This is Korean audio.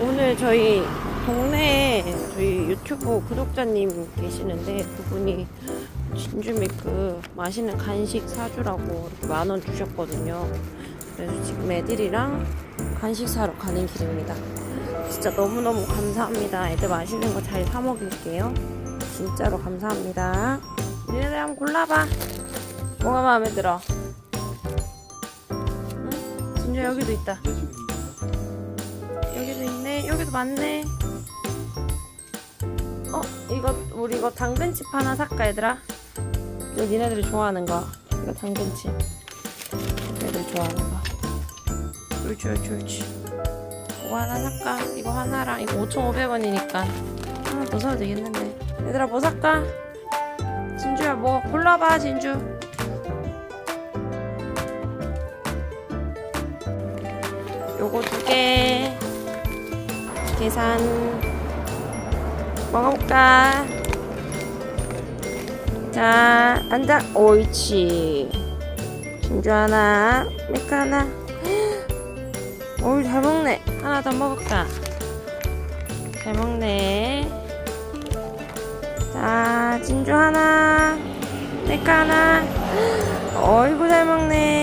오늘 저희 동네에 저희 유튜브 구독자님 계시는데 그분이 진주 밀크 맛있는 간식 사주라고 이렇게 만원 주셨거든요. 그래서 지금 애들이랑 간식 사러 가는 길입니다. 진짜 너무너무 감사합니다. 애들 맛있는 거 잘 사 먹을게요. 진짜로 감사합니다. 니네들 한번 골라봐. 뭐가 마음에 들어? 응? 진주 여기도 있다. 여기도 있네. 여기도 많네. 어, 이거 우리 이거 당근칩 하나 살까 얘들아? 이거 니네들이 좋아하는 거. 이거 당근칩. 얘들 좋아하는 거. 옳지 옳지 옳지. 이거 하나 살까? 이거 하나랑 이거 5,500원이니까 하나 더 사도 되겠는데. 얘들아 뭐 살까? 진주야 뭐 골라봐 진주. 요거 두 개. 계산 먹어볼까? 자, 앉아. 옳지. 진주 하나, 밀크 하나. 어우, 잘 먹네. 하나 더 먹을까? 잘 먹네. 자, 진주 하나, 밀크 하나. 어이구, 잘 먹네.